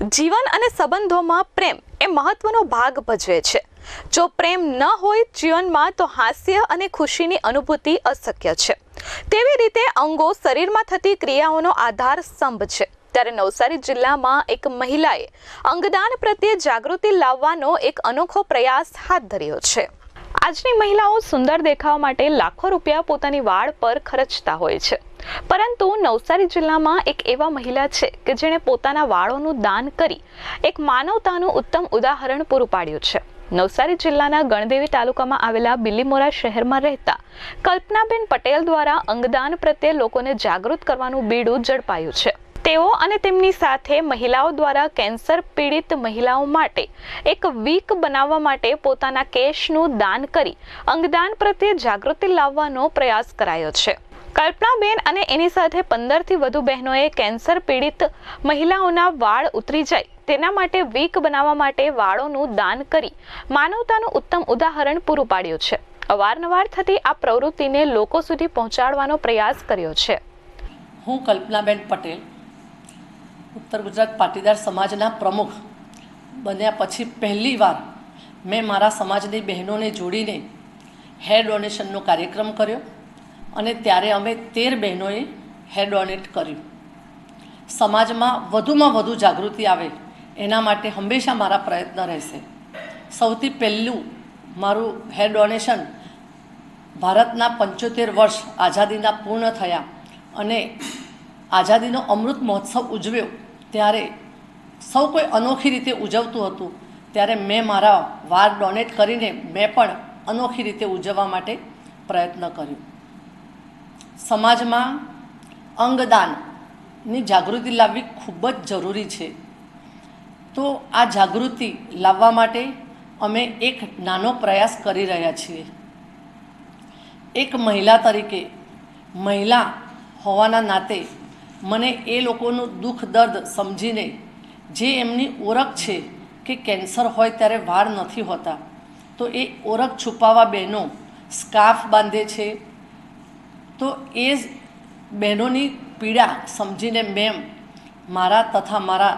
જીવન અને સંબંધોમાં પ્રેમ એ મહત્વનો ભાગ ભજવે છે. જો પ્રેમ ન હોય જીવનમાં તો હાસ્ય અને ખુશીની અનુભૂતિ અશક્ય છે. તેવી રીતે અંગો શરીરમાં થતી ક્રિયાઓનો આધાર સ્તંભ છે. ત્યારે નવસારી જિલ્લામાં એક મહિલાએ અંગદાન પ્રત્યે જાગૃતિ લાવવાનો એક અનોખો પ્રયાસ હાથ ધર્યો છે. આજની મહિલાઓ સુંદર દેખાવા માટે લાખો રૂપિયા પોતાની વાળ પર ખર્ચતા હોય છે. પરંતુ નવસારી જિલ્લામાં એક એવા મહિલા છે કે જેણે પોતાના વાળોનું દાન કરી એક માનવતાનું ઉત્તમ ઉદાહરણ પૂરું પાડ્યું છે. નવસારી જિલ્લાના ગણદેવી તાલુકામાં આવેલા બિલીમોરા શહેરમાં રહેતા કલ્પનાબેન પટેલ દ્વારા અંગદાન પ્રત્યે લોકોને જાગૃત કરવાનું બીડું ઝડપાયું છે. તેઓ અને તેમની સાથે મહિલાઓ દ્વારા કેન્સર પીડિત મહિલાઓ માટે એક વીક બનાવવા માટે પોતાના કેશનું દાન કરી અંગદાન પ્રત્યે જાગૃતિ લાવવાનો પ્રયાસ કરાયો છે. કલ્પનાબેન અને એની સાથે પંદરથી વધુ બહેનોએ કેન્સર પીડિત મહિલાઓના વાળ ઉતરી જાય તેના માટે વીક બનાવવા માટે વાળોનું દાન કરી માનવતાનું ઉત્તમ ઉદાહરણ પૂરું પાડ્યું છે. અવારનવાર થતી આ પ્રવૃત્તિને લોકો સુધી પહોંચાડવાનો પ્રયાસ કર્યો છે. હું કલ્પનાબેન પટેલ, ઉત્તર ગુજરાત પાટીદાર સમાજના પ્રમુખ બન્યા પછી પહેલીવાર મેં મારા સમાજની બહેનોને જોડીને હેર ડોનેશનનો કાર્યક્રમ કર્યો. અને ત્યારે અમે તેર બહેનોએ હેર ડોનેટ કર્યું. સમાજમાં વધુમાં વધુ જાગૃતિ આવે, એના માટે હંમેશા મારા પ્રયત્ન રહેશે. સૌથી પહેલું મારું હેર ડોનેશન ભારતના પંચોતેર વર્ષ આઝાદીના પૂર્ણ થયા અને આઝાદીનો અમૃત મહોત્સવ ઉજવ્યો ત્યારે સૌ કોઈ અનોખી રીતે ઉજવતું હતું. ત્યારે મેં મારા વાર ડોનેટ કરીને મેં પણ અનોખી રીતે ઉજવવા માટે પ્રયત્ન કર્યો. સમાજમાં અંગદાનની જાગૃતિ લાવવી ખૂબ જ જરૂરી છે. તો આ જાગૃતિ લાવવા માટે અમે એક નાનો પ્રયાસ કરી રહ્યા છીએ. એક મહિલા તરીકે મહિલા હોવાના નાતે મને એ લોકોનું દુઃખ દર્દ સમજીને જે એમની ઓળખ છે કે કેન્સર હોય ત્યારે વાળ નથી હોતા, તો એ ઓળખ છુપાવવા બહેનો સ્કાર્ફ બાંધે છે તો એ જ બહેનોની પીડા સમજીને મેં મારા તથા મારા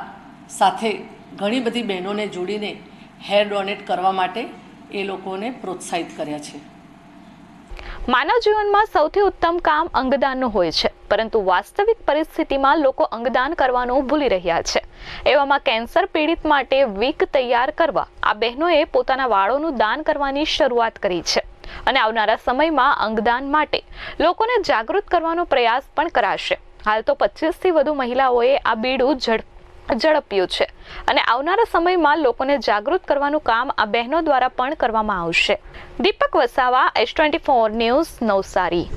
સાથે ઘણી બધી બહેનોને જોડીને હેર ડોનેટ કરવા માટે એ લોકોને પ્રોત્સાહિત કર્યા છે. માનવ જીવનમાં સૌથી ઉત્તમ કામ અંગદાનનું હોય છે, પરંતુ વાસ્તવિક પરિસ્થિતિમાં લોકો અંગદાન કરવાનું ભૂલી રહ્યા છે. એવામાં કેન્સર પીડિત માટે વીક તૈયાર કરવા આ બહેનોએ પોતાના વાળોનું દાન કરવાની શરૂઆત કરી છે. અને આવનારા સમયમાં અંગદાન માટે લોકોને જાગૃત કરવાનો પ્રયાસ પણ કરાશે. હાલ તો પચીસથી વધુ મહિલાઓએ આ બીડું ઝડપ ઝડપ્યું છે અને આવનારા સમયમાં લોકોને જાગૃત કરવાનું કામ આ બહેનો દ્વારા પણ કરવામાં આવશે. Deepak Vasava, S twenty four news Navsari.